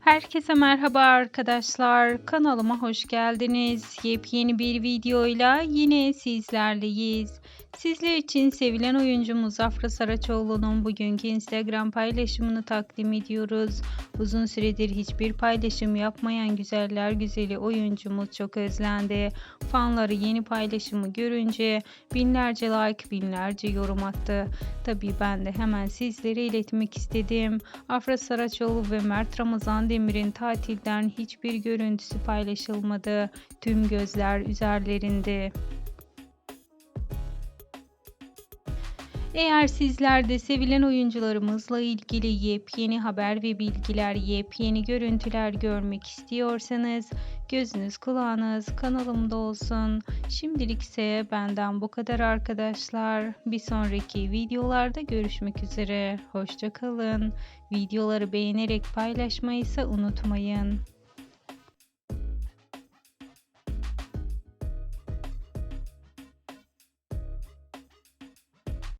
Herkese merhaba arkadaşlar. Kanalıma hoş geldiniz. Yepyeni bir videoyla yine sizlerleyiz. Sizler için sevilen oyuncumuz Afra Saraçoğlu'nun bugünkü Instagram paylaşımını takdim ediyoruz. Uzun süredir hiçbir paylaşım yapmayan güzeller güzeli oyuncumuz çok özlendi. Fanları yeni paylaşımı görünce binlerce like, binlerce yorum attı. Tabii ben de hemen sizlere iletmek istedim. Afra Saraçoğlu ve Mert Ramazan Demir'in tatilden hiçbir görüntüsü paylaşılmadı. Tüm gözler üzerlerinde. Eğer sizler de sevilen oyuncularımızla ilgili yepyeni haber ve bilgiler, yepyeni görüntüler görmek istiyorsanız gözünüz kulağınız kanalımda olsun. Şimdilik ise benden bu kadar arkadaşlar. Bir sonraki videolarda görüşmek üzere. Hoşçakalın. Videoları beğenerek paylaşmayı ise unutmayın.